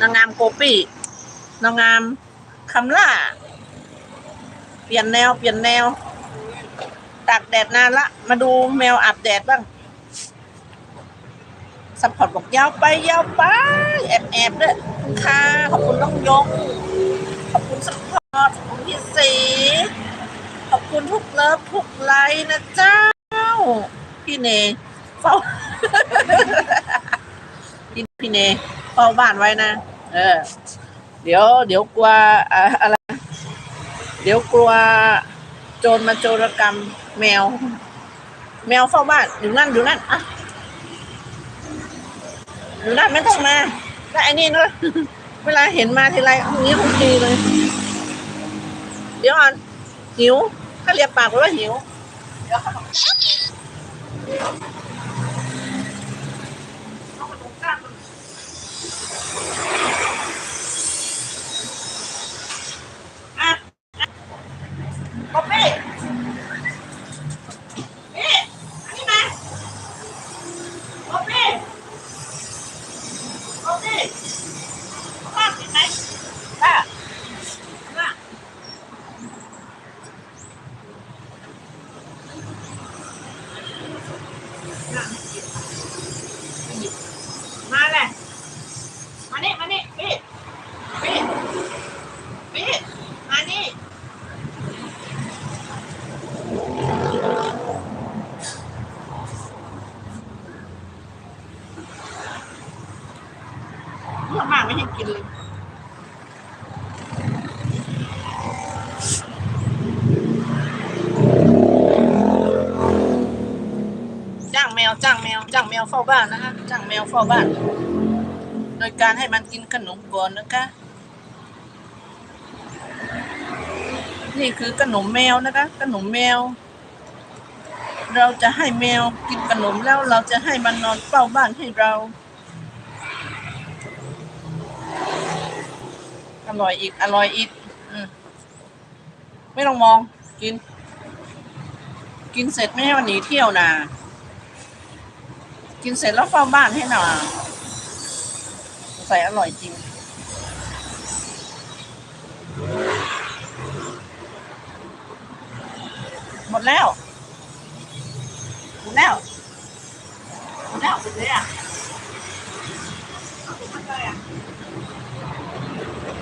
นางงามโกปี้นางงามคำล่า เปลี่ยนแนว เปลี่ยนแนว ตากแดดนานละ มาดูแมวอาบแดดบ้างซัพพอร์ตบอกยาวไปยาวไป แอบแอบด้วยคุณค่ะขอบคุณน้องยงขอบคุณซัพพอร์ตขอบคุณพี่สีขอบคุณทุกเลิฟทุกไลน์นะเจ้า พี่เนเฝ้าพี่พี่เน เฝ้าบ้านไว้นะ เออ เดี๋ยว เดี๋ยวกลัวอะอะไร เดี๋ยวกลัวโจรมาโจรกรรมแมว แมวเฝ้าบ้านอยู่นั่นอยู่นั่นอะอยู่นั่นไม่ต้องมาแล้วไอ้นี่เนอะเวลาเห็นมาทีไรเอาอย่างนี้ทุกทีเลย เดี๋ยวอ่อนหิวถ้าเรียกปากไว้ว่าหิวเดี๋ยวเขาบอกอะ ป๊อปปี้นี่อันนี้มาป๊อปปี้ป๊อปปี้ป้าเห็นไหมป้าป้ามาเลยมานี่มานี่พี่พี่พี่มานี่ เยอะมากไม่ให้กินเลยจ้างแมวจ้างแมวจ้างแมวเฝ้าบ้านนะคะจ้างแมวเฝ้าบ้าน โดยการให้มันกินขนมก่อนนะคะ นี่คือขนมแมวนะคะ ขนมแมว เราจะให้แมวกินขนมแล้วเราจะให้มันนอนเฝ้าบ้านให้เรา อร่อยอีก อร่อยอีกอมไม่ต้องมอง กิน กินเสร็จไม่ให้มันนี้เที่ยวนะกินเสร็จแล้วเฝ้าบ้านให้หน่อยใส่อร่อยจริงหมดแล้ว หมดแล้ว หมดแล้วสุดเลยอะหมดเลยอะ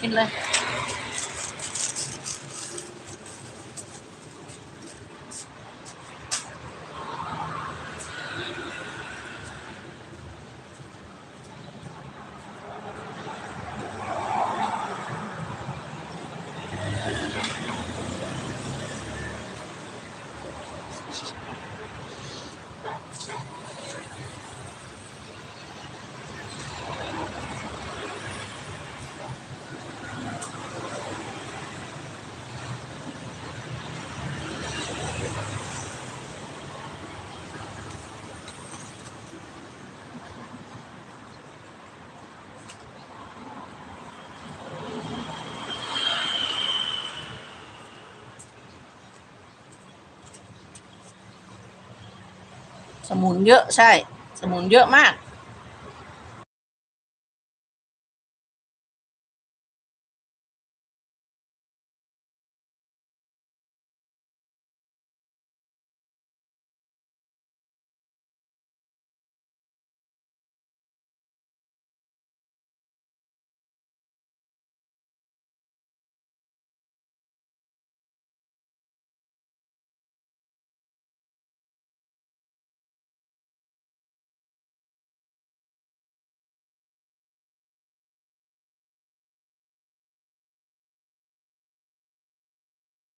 กิ สมุนเยอะใช่ สมุนเยอะมาก